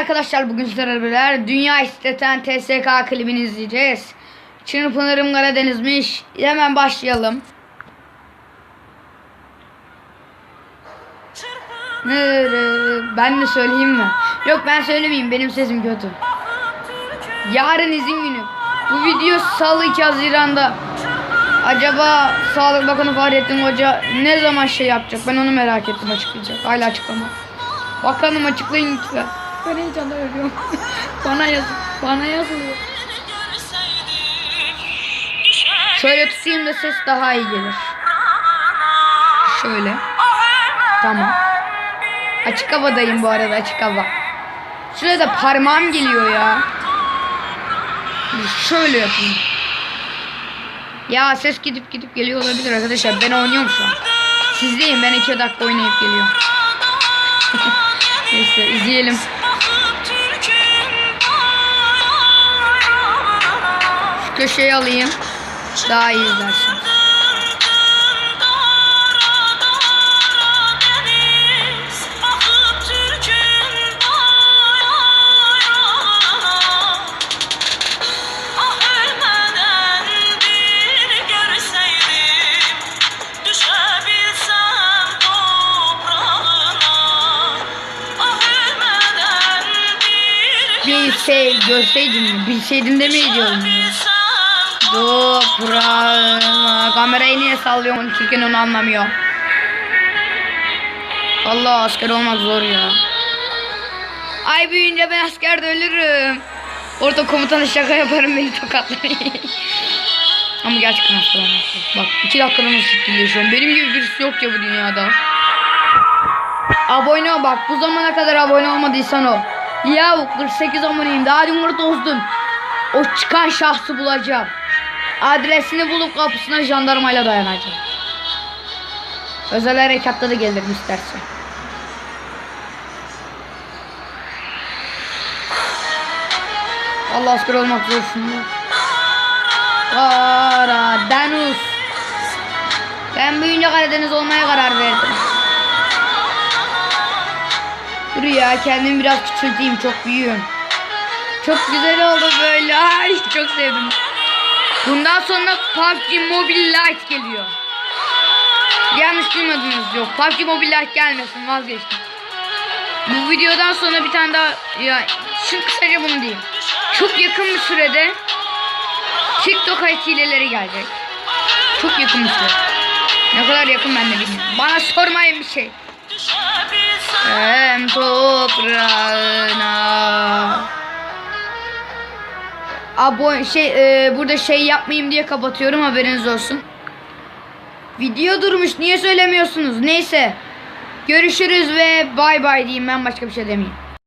arkadaşlar bugün sizlerle Dünya İsteten TSK klibini izleyeceğiz. Çırpınırım Karadeniz'miş. Hemen başlayalım. Ben de söyleyeyim mi? Yok ben söylemeyeyim benim sesim kötü. Yarın izin günü. Bu video salı 2 Haziran'da. Acaba Sağlık Bakanı Fahrettin Hoca ne zaman şey yapacak? Ben onu merak ettim açıklayacak. Hala açıklama. Bakanım açıklayın lütfen. Ben heyecanla ölüyorum. bana yazın. Bana yazılıyor. Şöyle tutayım da ses daha iyi gelir. Şöyle. Tamam. Açık havadayım bu arada açık hava. Şurada parmağım geliyor ya. Şöyle yapayım. Ya ses gidip gidip geliyor olabilir arkadaşlar. Ben oynuyorum şu an. Sizdeyim ben 2 dakika oynayıp geliyorum. Neyse izleyelim. Şu köşeyi alayım. Daha iyi izlersin. Bir şey görseydim, bilseydim demeyi Toprağıma. Kamerayı niye sallıyorum çünkü onu anlamıyor. Allah asker olmak zor ya. Ay büyüyünce ben askerde ölürüm. Orada komutanı şaka yaparım beni tokatlar. Ama gerçekten hastalanmak. Bak iki dakikada nasıl gidiyor şu an. Benim gibi birisi yok ya bu dünyada. Abone ol bak bu zamana kadar abone olmadıysan ol. Ya 48 aboneyim daha dün ozdum. O çıkan şahsı bulacağım. Adresini bulup kapısına jandarmayla dayanacağım. Özel harekatta da gelirim istersen. Allah asker olmak zor şimdi. Karadeniz. Ben büyüyünce Karadeniz olmaya karar verdim. Dur ya kendimi biraz küçülteyim çok büyüğüm. Çok güzel oldu böyle. Ay çok sevdim. Bundan sonra PUBG Mobile Lite geliyor. Yanlış duymadınız yok. PUBG Mobile Lite gelmesin vazgeçtim. Bu videodan sonra bir tane daha ya şimdi kısaca bunu diyeyim. Çok yakın bir sürede TikTok hileleri gelecek. Çok yakın bir süre. Ne kadar yakın ben de bilmiyorum. Bana sormayın bir şey. Hem toprağına. Abone şey e, burada şey yapmayayım diye kapatıyorum haberiniz olsun. Video durmuş niye söylemiyorsunuz? Neyse. Görüşürüz ve bay bay diyeyim ben başka bir şey demeyeyim.